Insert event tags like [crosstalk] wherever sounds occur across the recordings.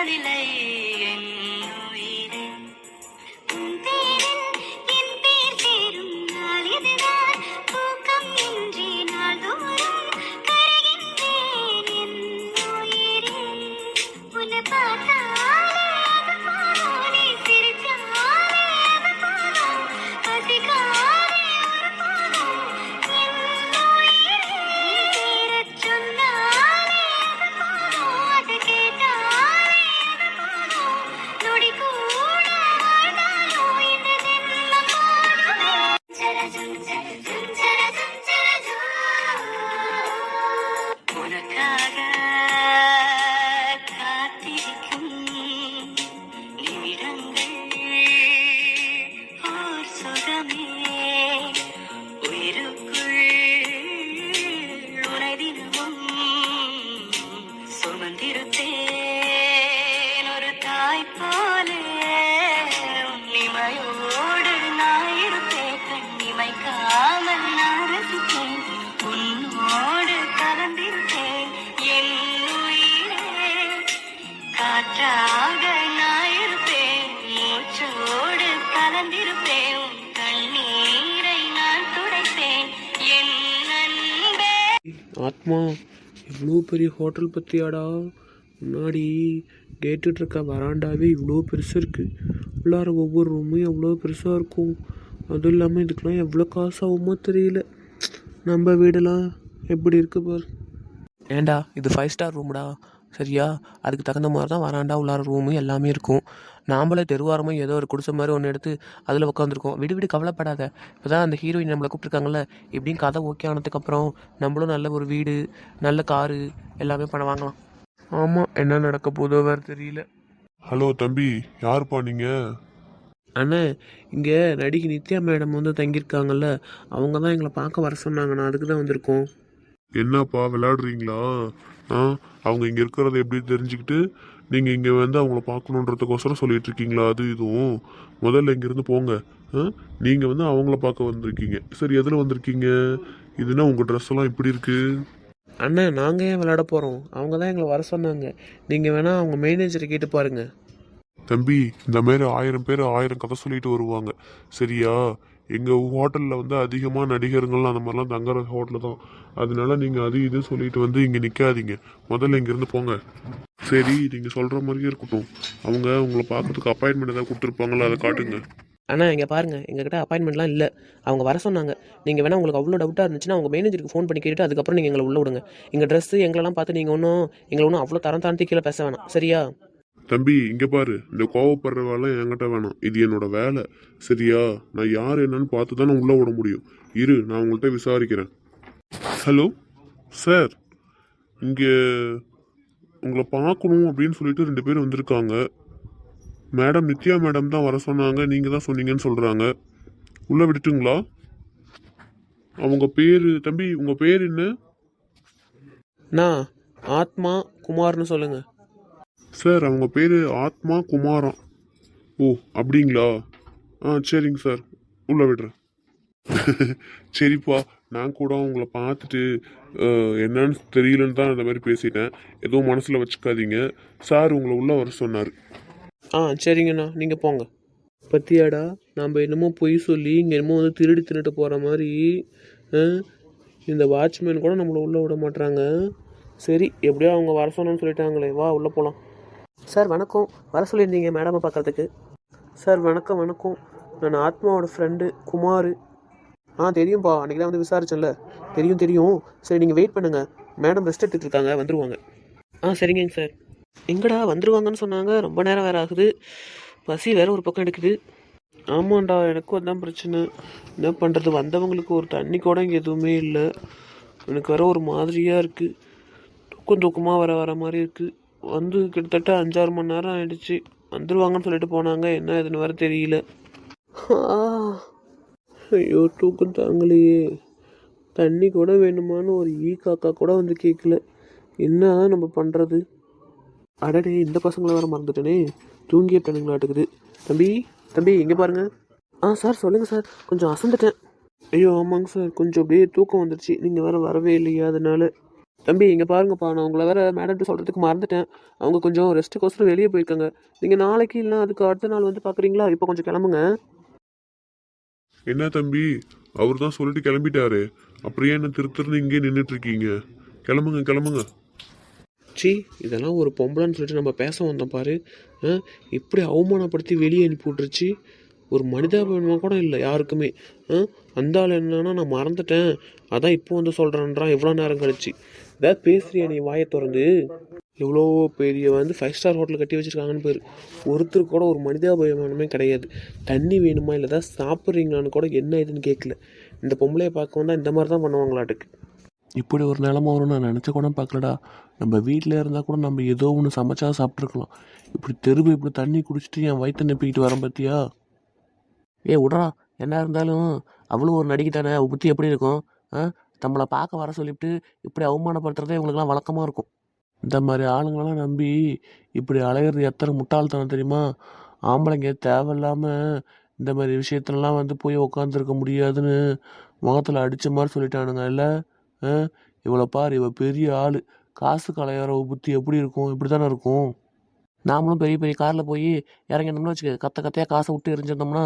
இருந்ததில்லை போலே உன்னிமையோடு நான் இருப்பேன். கண்ணிமைக்காமல் நான் ரசித்தேன் உன்னோடு கலந்திருப்பேன். என் உயிரே காற்றாக நான் இருப்பேன். மூச்சோடு கலந்திருப்பேன். உன் கண்ணீரை நான் துடைப்பேன். என் அன்பே. ஆத்மா எவ்வளோ பெரிய ஹோட்டல் பற்றியாடா முன்னாடி கேட்டுட்ருக்க வராண்டாவே இவ்வளோ பெருசு இருக்குது உள்ளார ஒவ்வொரு ரூமும் எவ்வளோ பெருசாக இருக்கும். அதுவும் இல்லாமல் இதுக்கெலாம் எவ்வளோ காசு ஆகுமோ தெரியல. நம்ம வீடெல்லாம் எப்படி இருக்கு பாரு? ஏண்டா இது ஃபைவ் ஸ்டார் ரூம்டா சரியா? அதுக்கு தகுந்த மாதிரி தான் வராண்டா உள்ளார ரூமு எல்லாமே இருக்கும். நாமளே தெருவாரமாக ஏதோ ஒரு குடிசை மாதிரி ஒன்று எடுத்து அதில் உட்காந்துருக்கோம் விடு விடு கவலைப்படாத. இப்போ தான் அந்த ஹீரோயின் நம்மளை கூப்பிட்ருக்காங்கல்ல இப்படியும் கதை ஓகே ஆனதுக்கப்புறம் நம்மளும் நல்ல ஒரு வீடு நல்ல காரு எல்லாமே பண்ண வாங்கலாம். ஆமாம் என்ன நடக்க போதோ வேறு தெரியல. ஹலோ தம்பி யாருப்பா நீங்க? அண்ணே இங்கே நடிகை நித்யா மேடம் வந்து தங்கியிருக்காங்கல்ல அவங்க தான் எங்களை பார்க்க வர சொன்னாங்க. நான் அதுக்கு தான் வந்திருக்கோம். என்னப்பா விளையாடுறீங்களா? ஆ அவங்க இங்க இருக்கிறத எப்படி தெரிஞ்சுக்கிட்டு நீங்க இங்க வந்து அவங்கள பார்க்கணுன்றதுக்கோசரம் சொல்லிட்டு இருக்கீங்களா? அது இதுவும். முதல்ல இங்க இருந்து போங்க. ஆ? நீங்க வந்து அவங்கள பார்க்க வந்திருக்கீங்க. சரி எதுல வந்திருக்கீங்க? இதுனா உங்க ட்ரெஸ் எல்லாம் இப்படி இருக்கு? அண்ணே நாங்கள் ஏன் விளையாட போகிறோம் அவங்க தான் எங்களை வர சொன்னாங்க. நீங்கள் வேணால் அவங்க மேனேஜரை கேட்டு பாருங்கள் தம்பி இந்த மாதிரி ஆயிரம் பேர் ஆயிரம் கதை சொல்லிட்டு வருவாங்க. சரியா? எங்கள் ஹோட்டலில் வந்து அதிகமாக நடிகர்கள் அந்த மாதிரிலாம் தங்குற ஹோட்டல் தான். அதனால நீங்கள் அது இது சொல்லிட்டு வந்து இங்கே நிற்காதீங்க முதல்ல இங்கேருந்து போங்க. சரி நீங்கள் சொல்கிற மாதிரியே இருக்கட்டும். அவங்க உங்களை பார்க்கறதுக்கு அப்பாயின்மெண்ட் ஏதாவது கொடுத்துருப்பாங்களா அதை காட்டுங்க. ஆனால் இங்கே பாருங்கள் எங்ககிட்ட அப்பாயின்மெண்ட்லாம் இல்லை. அவங்க வர சொன்னாங்க. நீங்கள் வேணால் உங்களுக்கு அவ்வளோ டவுட்டாக இருந்துச்சுன்னா அவங்க மேனேஜருக்கு ஃபோன் பண்ணி கேட்டுட்டு அதுக்கப்புறம் நீங்கள் எங்களை உள்ள விடுங்க. எங்கள் ட்ரெஸ்ஸு எங்களெல்லாம் பார்த்து நீங்கள் ஒன்றும் எங்களை ஒன்றும் அவ்வளோ தரம் தாண்டி கீழே பேச வேணாம். சரியா? தம்பி இங்க பாரு. இந்த கோவப்படுற வேலை என்கிட்ட வேணாம். இது என்னோட வேலை. சரியா? நான் யார் என்னன்னு பார்த்து தான் நான் உள்ள விட முடியும். இரு நான் உங்கள்கிட்ட விசாரிக்கிறேன். ஹலோ சார் இங்கே உங்களை பார்க்கணும் அப்படின்னு சொல்லிட்டு ரெண்டு பேர் வந்திருக்காங்க. மேடம் நித்யா மேடம் தான் வர சொன்னாங்க. நீங்க தான் சொன்னீங்கன்னு சொல்றாங்க. உள்ள விட்டுட்டுங்களா? அவங்க பேரு தம்பி உங்க பேர் என்ன? நான் ஆத்மா குமார்னு சொல்லுங்கள் சார் அவங்க பேர் ஆத்மா குமாரம் ஓ அப்படிங்களா? ஆ சரிங்க சார். உள்ள விடுறேன். [laughs] சரிப்பா நான் கூட உங்களை பார்த்துட்டு என்னன்னு தெரியலன்னு தான் இந்த மாதிரி பேசிட்டேன். எதுவும் மனசில் வச்சுக்காதீங்க. சார் உங்களை உள்ள வர சொன்னார். ஆ சரிங்கண்ணா. நீங்கள் போங்க. பத்தியாடா நம்ம என்னமோ பொய் சொல்லி இங்கே என்னமோ வந்து திருடி திருட்டு போகிற மாதிரி இந்த வாட்ச்மேன் கூட நம்மளை உள்ளே விட மாட்றாங்க. சரி எப்படியோ அவங்க வர சொன்னு சொல்லிட்டாங்களே. வா உள்ளே போகலாம் சார் வணக்கம். வர சொல்லியிருந்தீங்க மேடமை பார்க்குறதுக்கு. சார் வணக்கம் வணக்கம். நான் ஆத்மாவோட ஃப்ரெண்டு குமார். ஆ தெரியும்ப்பா அன்றைக்கி தான் வந்து விசாரிச்சேன்ல. தெரியும் தெரியும். சரி நீங்கள் வெயிட் பண்ணுங்கள் மேடம் ரெஸ்ட் எடுத்துகிட்டு இருக்காங்க. வந்துடுவாங்க ஆ சரிங்க சார். எங்கடா வந்துருவாங்கன்னு சொன்னாங்க. ரொம்ப நேரம் வேற ஆகுது. பசி வேற ஒரு பக்கம் எடுக்குது. ஆமாண்டா எனக்கும் அதான் பிரச்சனை. என்ன பண்ணுறது வந்தவங்களுக்கு ஒரு தண்ணி கூட இங்கே எதுவுமே இல்லை. எனக்கு வர ஒரு மாதிரியாக இருக்குது தூக்கம் தூக்கமாக வர வர மாதிரி இருக்குது வந்து கிட்டத்தட்ட அஞ்சாறு மணி நேரம் ஆயிடுச்சு. வந்துருவாங்கன்னு சொல்லிட்டு போனாங்க. என்ன ஏதுன்னு வேற தெரியல. ஐயோ தூக்கம் தாங்கலையே. தண்ணி கூட வேணுமான்னு ஒரு ஈ காக்கா கூட வந்து கேட்கல என்னதான் நம்ம பண்ணுறது அடடே இந்த பசங்களை வேறு மறந்துட்டேனே. தூங்கிட்டானுங்களாட்டுக்குது தம்பி தம்பி இங்கே பாருங்கள் ஆ சார் சொல்லுங்கள் சார். கொஞ்சம் அசந்துட்டேன். ஐயோ ஆமாங்க சார். கொஞ்சம் அப்படியே தூக்கம் வந்துடுச்சு நீங்கள் வேறு வரவே இல்லையா அதனால. தம்பி இங்கே பாருங்கப்பா. நான் உங்களை வேற மேடம்ட்டு சொல்கிறதுக்கு மறந்துட்டேன். அவங்க கொஞ்சம் ரெஸ்ட்டுக்கோசரம் வெளியே போயிருக்காங்க. நீங்கள் நாளைக்கு இல்லை அதுக்கு அடுத்த நாள் வந்து பார்க்குறீங்களா இப்போ கொஞ்சம் கிளம்புங்க. என்ன தம்பி? அவர் தான் சொல்லிட்டு கிளம்பிட்டாரு. அப்புறம் ஏன் என்ன திரு திருன்னு இங்கே நின்றுட்டு இருக்கீங்க? கிளம்புங்க கிளம்புங்க. சி இதெல்லாம் ஒரு பொம்பளைன்னு சொல்லிட்டு நம்ம பேச வந்தோம் பாரு. ஆ, இப்படி அவமானப்படுத்தி வெளியே அனுப்பி விட்ருச்சு ஒரு மனிதாபிமானமாக கூட இல்லை யாருக்குமே. ஆ, அந்த ஆள் என்னன்னா நான் மறந்துட்டேன். அதான் இப்போ வந்து சொல்கிறேன்றான் எவ்வளோ நேரம் கழிச்சு. ஏதாவது பேசுறியா நீ வாயை திறந்து? எவ்வளோ பெரிய வந்து ஃபைவ் ஸ்டார் ஹோட்டல் கட்டி வச்சுருக்காங்கன்னு பேர். ஒருத்தருக்கு கூட ஒரு மனிதாபிமானமே கிடையாது. தண்ணி வேணுமா இல்லை ஏதாவது சாப்பிட்றீங்களான்னு கூட என்ன இதுன்னு கேட்கல. இந்த பொம்பளையை பார்க்க வந்தால் இந்த மாதிரி தான் பண்ணுவாங்களாட்டுக்கு. இப்படி ஒரு நிலமை வரும் நான் நினச்ச கூட பார்க்கலடா. நம்ம வீட்டில் இருந்தால் கூட நம்ம ஏதோ ஒன்று சமைச்சா சாப்பிட்ருக்கலாம் இப்படி தெருவு இப்படி தண்ணி குடிச்சிட்டு என் வயிற்று நப்பிக்கிட்டு வரேன் பார்த்தியா ஏ விட்றா. என்ன இருந்தாலும் அவளும் ஒரு நடிகை தானே. புத்தி எப்படி இருக்கும்? ஆ? நம்மளை பார்க்க வர சொல்லிவிட்டு இப்படி அவமானப்படுத்துறதே இவங்களுக்குலாம் வழக்கமாக இருக்கும். இந்த மாதிரி ஆளுங்களெல்லாம் நம்பி இப்படி அலையிறது எத்தனை முட்டாள்தனம் தெரியுமா? ஆம்பளைங்க தேவையில்லாமல் இந்த மாதிரி விஷயத்துலலாம் வந்து போய் உக்காந்துருக்க முடியாதுன்னு முகத்தில் அடித்த மாதிரி சொல்லிட்டானுங்க இல்லை? இவளை பார் இவள் பெரிய ஆள். காசு கலையார புத்தி எப்படி இருக்கும்? இப்படி தானே இருக்கும். நாமளும் பெரிய பெரிய காரில் போய் இறங்கினோம்னு வச்சுக்க கத்த கத்தையாக காசை விட்டு எரிஞ்சிருந்தோம்னா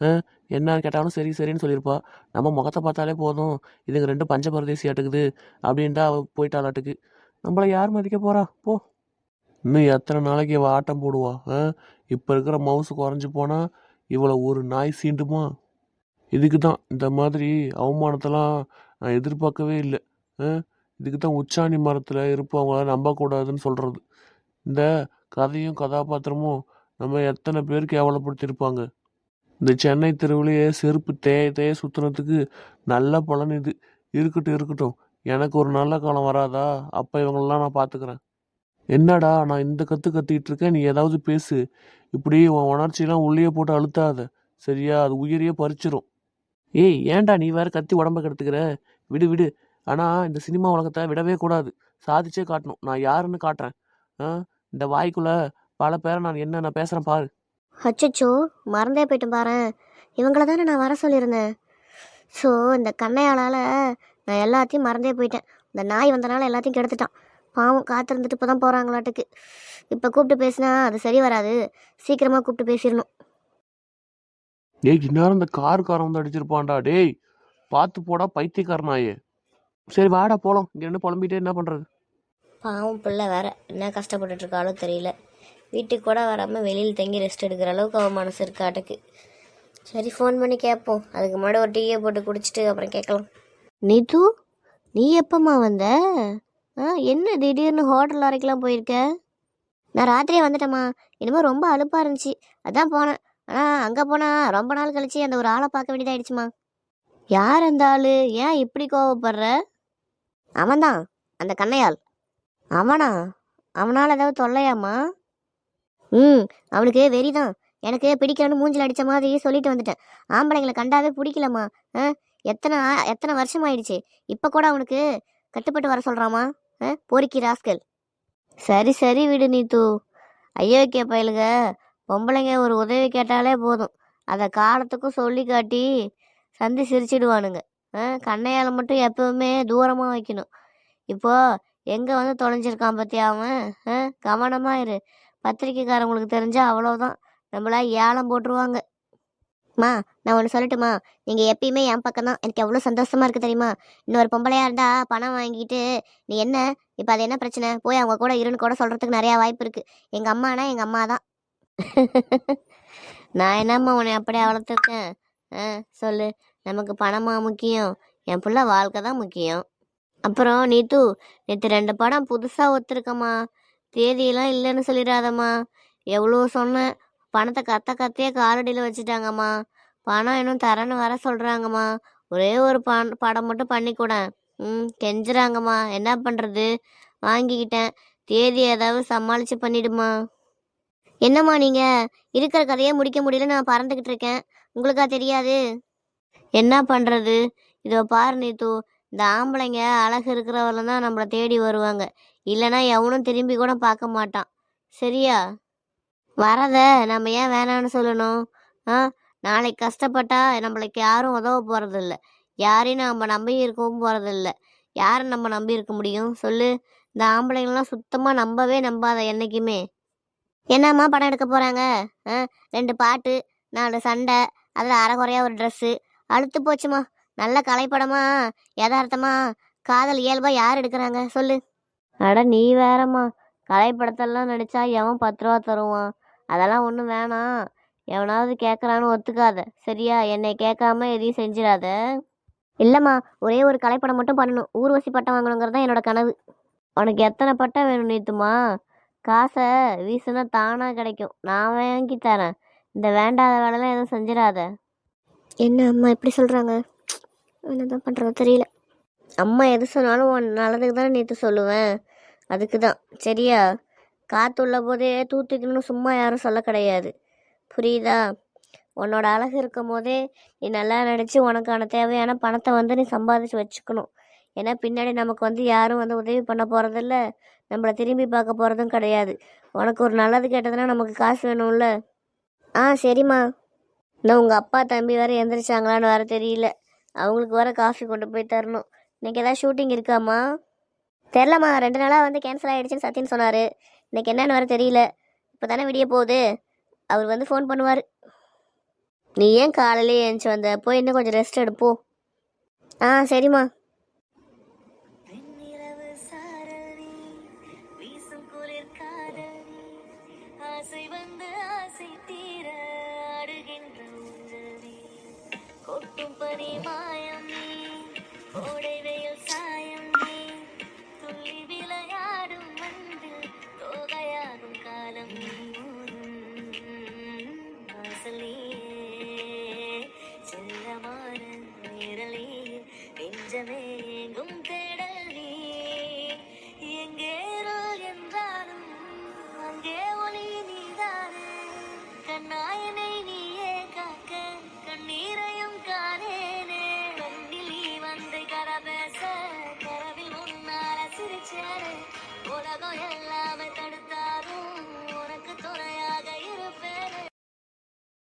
ஆ, என்ன கேட்டாலும் சரி சரின்னு சொல்லியிருப்பா. நம்ம முகத்தை பார்த்தாலே போதும். இதுங்க ரெண்டு பஞ்ச பரதேசி ஆட்டுக்குது அப்படின்ட்டு அவள் போயிட்டாளாட்டுக்கு. நம்மளை யார் மதிக்க போறா? போ. இன்னும் எத்தனை நாளைக்கு இவள் ஆட்டம் போடுவா ஆ? இப்போ இருக்கிற மவுசு குறைஞ்சி போனால் இவளை ஒரு நாய் சீண்டுமா? இதுக்கு தான் இந்த மாதிரி அவமானத்தெல்லாம் நான் எதிர்பார்க்கவே இல்லை. இதுக்கு தான் உச்சாணி மரத்தில் இருப்பவங்கள நம்பக்கூடாதுன்னு சொல்கிறது இந்த கதையும் கதாபாத்திரமும் நம்ம எத்தனை பேருக்கு கேவலப்படுத்தியிருப்பாங்க. இந்த சென்னை தெருவிலேயே செருப்பு தேய தேய சுற்றுனதுக்கு நல்ல பலன் இது. இருக்கட்டும் இருக்கட்டும். எனக்கு ஒரு நல்ல காலம் வராதா? அப்போ இவங்களெல்லாம் நான் பார்த்துக்கிறேன் என்னடா நான் இந்த கற்று கத்திக்கிட்டு இருக்கேன் நீ ஏதாவது பேசு. இப்படி உன் உணர்ச்சியெலாம் உள்ளே போட்டு அழுத்தாத. சரியா? அது உயிரையே பறிச்சிரும். ஏய் ஏன்டா நீ வேற கத்தி உடம்ப கெடுத்துக்கிற? விடு விடு. ஆனால் இந்த சினிமா உலகத்தை விடவே கூடாது. சாதிச்சே காட்டணும். நான் யாருன்னு காட்டுறேன். ஆ? இந்த வாய்க்குள்ள பல பேரை நான் என்ன நான் பேசுகிறேன் பாரு. அச்சோ மறந்தே போயிட்டு பாரு. இவங்கள தானே நான் வர சொல்லியிருந்தேன். ஸோ இந்த கண்ணையாளால் நான் எல்லாத்தையும் மறந்தே போயிட்டேன். இந்த நாய் வந்தனால எல்லாத்தையும் கெடுத்துட்டான். பாவம் காத்திருந்துட்டு இப்போ தான் போகிறாங்களாட்டுக்கு இப்போ கூப்பிட்டு பேசினா அது சரி வராது. சீக்கிரமாக கூப்பிட்டு பேசிடணும். டேய் இந்நேரம் இந்த காருக்காரன் வந்து அடிச்சிருப்பான்டா. டேய் பார்த்து போடா பைத்தியக்காரனாயே. சரி வாடா போலாம். இங்க என்ன புலம்பிட்டே என்ன பண்றது? பாவம் பிள்ளை வேற. என்ன கஷ்டப்பட்டுட்டு இருக்காளோ தெரியல. வீட்டுக்கு கூட வராமல் வெளியில் தங்கி ரெஸ்ட் எடுக்கிற அளவுக்கு அவன் மனசு இருக்காட்டுக்கு சரி ஃபோன் பண்ணி கேட்போம் அதுக்கு முன்னாடி ஒரு டீயை போட்டு குடிச்சிட்டு அப்புறம் கேட்கலாம். நிது நீ எப்பம்மா வந்த? ஆ என்ன திடீர்னு ஹோட்டல் வரைக்கெல்லாம் போயிருக்க? நான் ராத்திரியே வந்துட்டேம்மா. என்னமோ ரொம்ப அலுப்பாக இருந்துச்சு. அதான் போனேன். ஆனால் அங்கே போனால் ரொம்ப நாள் கழிச்சு அந்த ஒரு ஆளை பார்க்க வேண்டியதாயிடுச்சுமா. யார் அந்த ஆள்? ஏன் இப்படி கோவப்படுற? அவன்தான் அந்த கண்ணையாள் அவனா? அவனால் ஏதாவது தொல்லையாம்மா? ம் அவனுக்கு வெறிதான். எனக்கு பிடிக்கலன்னு மூஞ்சில் அடித்த மாதிரி சொல்லிட்டு வந்துட்டேன். ஆம்பளைங்களை கண்டாவே பிடிக்கலம்மா. ஆ எத்தனை எத்தனை வருஷம் ஆயிடுச்சு இப்போ கூட அவனுக்கு கட்டுப்பட்டு வர சொல்கிறாமா ஆ பொறுக்கி ராஸ்கல். சரி சரி விடு நீ தூ. ஐயோ ஐயோக்கிய பயலுக பொம்பளைங்க ஒரு உதவி கேட்டாலே போதும். அதை காலத்துக்கும் சொல்லி காட்டி சந்தி சிரிச்சிடுவானுங்க. ஆ கண்ணையால் மட்டும் எப்பவுமே தூரமாக வைக்கணும். இப்போது எங்கே வந்து தொலைஞ்சிருக்கான் பற்றி அவன்? ஆ கவனமாக இரு. பத்திரிக்கைக்காரங்களுக்கு தெரிஞ்சால் அவ்வளோதான் நம்மளா ஏலம் போட்டுருவாங்க. மா நான் ஒன்று சொல்லட்டுமா? நீங்கள் எப்பயுமே என் பக்கம் தான் எனக்கு எவ்வளோ சந்தோஷமாக இருக்குது தெரியுமா? இன்னொரு பொம்பளையாக இருந்தால் பணம் வாங்கிட்டு நீ என்ன? இப்போ அது என்ன பிரச்சனை? போய் அவங்க கூட இருன்னு கூட சொல்கிறதுக்கு நிறையா வாய்ப்பு இருக்குது எங்கள் அம்மானா எங்கள் அம்மா தான் நான் என்னம்மா உன்னை அப்படியே வளர்த்துருக்கேன்? ஆ சொல்லு. நமக்கு பணமா முக்கியம். என் புள்ள வாழ்க்கை தான் முக்கியம். அப்புறம் நீத்து நேற்று ரெண்டு படம் புதுசாக ஒத்துருக்கம்மா. தேதியெல்லாம் இல்லைன்னு சொல்லிடாதம்மா. எவ்வளோ சொன்னேன் பணத்தை கத்த கத்தையே காலடியில் வச்சுட்டாங்கம்மா. பணம் இன்னும் தரேன்னு வர சொல்கிறாங்கம்மா ஒரே ஒரு பண் படம் மட்டும் பண்ணிக்கூட. ம் கெஞ்சுறாங்கம்மா. என்ன பண்ணுறது வாங்கிக்கிட்டேன். தேதி ஏதாவது சமாளித்து பண்ணிடுமா? என்னம்மா நீங்கள் இருக்கிற கதையே முடிக்க முடியல நான் பறந்துக்கிட்டு இருக்கேன். உங்களுக்கா தெரியாது? என்ன பண்ணுறது இதோ பாரு நீத்து இந்த ஆம்பளைங்க அழகு இருக்கிறவங்கள தான் நம்மளை தேடி வருவாங்க. இல்லைன்னா எவனும் திரும்பி கூட பார்க்க மாட்டான். சரியா? வரத நம்ம ஏன் வேணான்னு சொல்லணும்? ஆ? நாளைக்கு கஷ்டப்பட்டா நம்மளுக்கு யாரும் உதவ போகிறதில்ல யாரையும் நம்ம நம்பி இருக்கவும் போகிறதில்ல யாரை நம்ம நம்பி இருக்க முடியும்? சொல்லு. இந்த ஆம்பளைங்களாம் சுத்தமாக நம்பவே நம்பாத என்றைக்குமே என்னம்மா படம் எடுக்க போகிறாங்க ஆ ரெண்டு பாட்டு நாலு சண்டை அதில் அரைகுறையா ஒரு ட்ரெஸ்ஸு அழுத்து போச்சுமா. நல்ல கலைப்படமா யதார்த்தமா. காதல் இயல்பா யார் எடுக்கிறாங்க? சொல்லு. அட நீ வேறம்மா. கலைப்படத்தெல்லாம் நடிச்சா எவன் பத்து ரூபா தருவான்? அதெல்லாம் ஒன்றும் வேணாம். எவனாவது கேட்குறான்னு ஒத்துக்காத. சரியா? என்னை கேட்காம எதையும் செஞ்சிடாத. இல்லைம்மா ஒரே ஒரு கலைப்படம் மட்டும் பண்ணணும். ஊர்வசி பட்டம் வாங்கணுங்கிறது தான் என்னோட கனவு. உனக்கு எத்தனை பட்டம் வேணும் நீத்துமா? காசை வீசுனா தானாக கிடைக்கும். நான் வாங்கி தரேன். இந்த வேண்டாத வேலைலாம் எதுவும் செஞ்சிடாத. என்ன அம்மா எப்படி சொல்கிறாங்க என்னதான் பண்ணுறது தெரியல. அம்மா எது சொன்னாலும் உன் நல்லதுக்கு தானே நேற்று சொல்லுவேன். அதுக்கு தான் சரியா? காற்று உள்ள போதே தூத்துக்கணும்னு சும்மா யாரும் சொல்ல கிடையாது. புரியுதா? உன்னோட அழகு இருக்கும் போதே நீ நல்லா நடித்து உனக்கான தேவையான பணத்தை வந்து நீ சம்பாதிச்சு வச்சுக்கணும். ஏன்னா பின்னாடி நமக்கு வந்து யாரும் வந்து உதவி பண்ண போகிறதில்ல நம்மளை திரும்பி பார்க்க போகிறதும் கிடையாது. உனக்கு ஒரு நல்லது கேட்டதுன்னா நமக்கு காசு வேணும்ல? ஆ சரிம்மா. இன்னும் உங்கள் அப்பா தம்பி வேறு எந்திரிச்சாங்களான்னு வேறு தெரியல. அவங்களுக்கு வேறு காஃபி கொண்டு போய் தரணும். இன்னைக்கு ஏதாவது ஷூட்டிங் இருக்காம்மா? தெரிலம்மா ரெண்டு நாளாக வந்து கேன்சல் ஆகிடுச்சின்னு சத்தின்னு சொன்னார். இன்னைக்கு என்னன்னு வேறு தெரியல. இப்போ தானே விடிய போகுது. அவர் வந்து ஃபோன் பண்ணுவார். நீ ஏன் காலையிலே எழுந்துச்சி வந்த? போய் இன்னும் கொஞ்சம் ரெஸ்ட் எடுப்போம் ஆ சரிம்மா. ஆசை வந்து ஆசை தீர ஆடுகின்ற உந்தவி கொட்டும் பனி மாயம் நீ கோடை